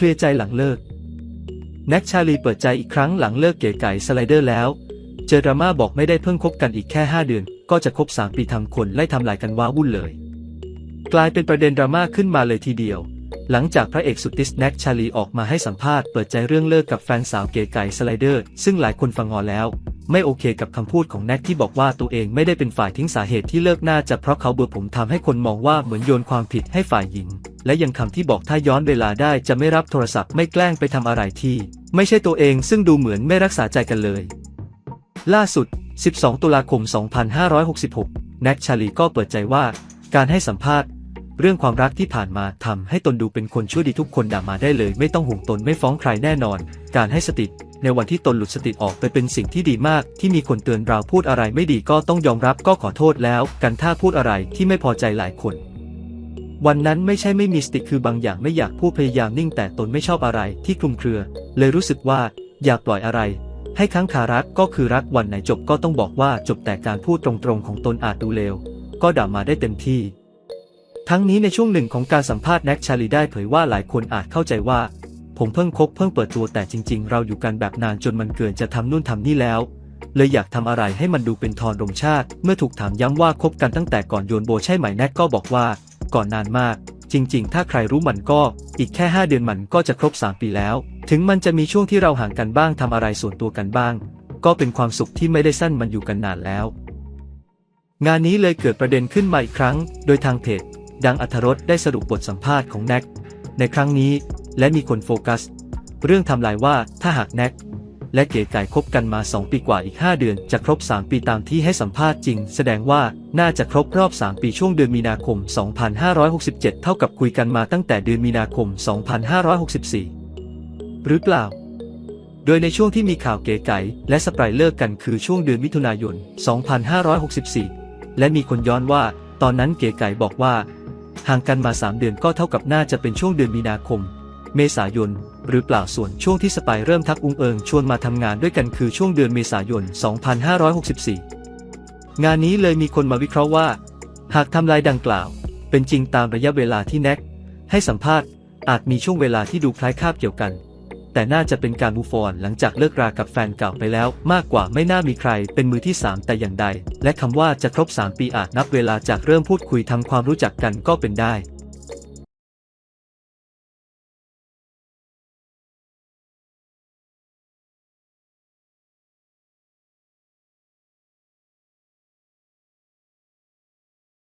เคลียร์ใจหลังเลิก แน็กชาลีเปิดใจอีกครั้งหลังเลิกเก๋ไก่สไลเดอร์แล้ว เจอดราม่าบอกไม่ได้เพิ่งคบกันอีกแค่ 5 เดือน ก็จะครบ3ปีทำคนไล่ทำลายกันว้าวุ่นเลย กลายเป็นประเด็นดราม่าขึ้นมาเลยทีเดียว หลังจากพระเอกสุดติสแน็กชาลีออกมาให้สัมภาษณ์เปิดใจเรื่องเลิกกับแฟนสาวเก๋ไก่สไลเดอร์ ซึ่งหลายคนฟังงอแล้ว ไม่โอเคกับคำพูดของแน็กที่บอกว่าตัวเองไม่ได้เป็นฝ่ายทิ้งสาเหตุที่เลิกน่าจะเพราะเขาเบื่อผมทำให้คนมองว่าเหมือนโยนความผิดให้ฝ่ายหญิง และยังคำที่บอกถ้าย้อนเวลาได้จะไม่รับโทรศัพท์ไม่แกล้งไปทำอะไรที่ ไม่ใช่ตัวเองซึ่งดูเหมือนไม่รักษาใจกันเลย ล่าสุด 12 ตุลาคม 2566 แน็กชาลีก็เปิดใจว่า การให้สัมภาษณ์ เรื่องความรักที่ผ่านมาทำให้ตนดูเป็นคนชั่วดีทุกคนด่ามาได้เลย ไม่ต้องห่วงตนไม่ฟ้องใครแน่นอน การให้สติในวันที่ตนหลุดสติออกไปเป็นสิ่งที่ดีมาก ที่มีคนเตือนเราพูดอะไรไม่ดีก็ต้องยอมรับก็ขอโทษแล้ว กันถ้าพูดอะไรที่ไม่พอใจหลายคน วันนั้นไม่ใช่ไม่มีสติคือบางอย่างไม่อยากพูดพยายามนิ่งแต่ตนไม่ชอบอะไรที่คลุมเครือ เลยรู้สึกว่าอยากปล่อยอะไร ให้ค้างคารักก็คือรักวันไหนจบก็ต้องบอกว่าจบแต่การพูดตรงๆของตนอาจดูเลวก็ด่ามาได้เต็มที่ ทั้งนี้ในช่วงหนึ่งของการสัมภาษณ์แน็กชาลีได้เผยว่าหลายคนอาจเข้าใจว่า ผมเพิ่งคบเพิ่งเปิดตัวแต่จริง ๆ เราอยู่กันแบบนานจนมันเกินจะทำนู่นทำนี่แล้วเลยอยากทำอะไรให้มันดูเป็นทอนรงชาติ เมื่อถูกถามย้ำว่าคบกันตั้งแต่ก่อนโยนโบใช่ไหมแน็กก็บอกว่า ก่อนนานมาก จริงๆ ถ้าใครรู้มันก็ อีกแค่ 5 เดือนมันก็จะครบ 3 ปีแล้ว ถึงมันจะมีช่วงที่เราห่างกันบ้างทำอะไรส่วนตัวกันบ้าง ก็เป็นความสุขที่ไม่ได้สั้นมันอยู่กันนานแล้ว งานนี้เลยเกิดประเด็นขึ้นมาอีกครั้ง โดยทางเพจดังอัธรสได้สรุปบทสัมภาษณ์ของแน็กในครั้งนี้ และมีคนโฟกัส เรื่องทำลายว่าถ้าหากแน็ก และเก๋ไก่คบกันมา 2 ปีกว่าอีก 5 เดือน จะครบ 3 ปีตามที่ให้สัมภาษณ์จริง แสดงว่าน่าจะครบรอบ 3 ปีช่วงเดือนมีนาคม 2567 เท่ากับคุยกันมาตั้งแต่เดือนมีนาคม 2564 หรือเปล่า โดยในช่วงที่มีข่าวเก๋ไก่และสไปร์เลิกกันคือช่วงเดือนมิถุนายน 2564 และมีคนย้อนว่า ตอนนั้นเก๋ไก่บอกว่าห่างกันมา 3 เดือนก็เท่ากับน่าจะเป็นช่วงเดือนมีนาคม เมษายน หรือเปล่าส่วนช่วงที่สไปร์เริ่มทักอุงเอิงชวนมาทำงานด้วยกันคือช่วงเดือนเมษายน 2564 งานนี้เลยมีคนมาวิเคราะห์ว่า หากทำลายดังกล่าว เป็นจริงตามระยะเวลาที่แน็กให้สัมภาษณ์อาจมีช่วงเวลาที่ดูคล้ายคาบเกี่ยวกัน แต่น่าจะเป็นการมูฟออนหลังจากเลิกรากับแฟนเก่าไปแล้ว มากกว่าไม่น่ามีใครเป็นมือที่ 3 แต่อย่างใด และคำว่าจะครบ 3 ปีอาจนับเวลาจากเริ่มพูดคุยทำความรู้จักกันก็เป็นได้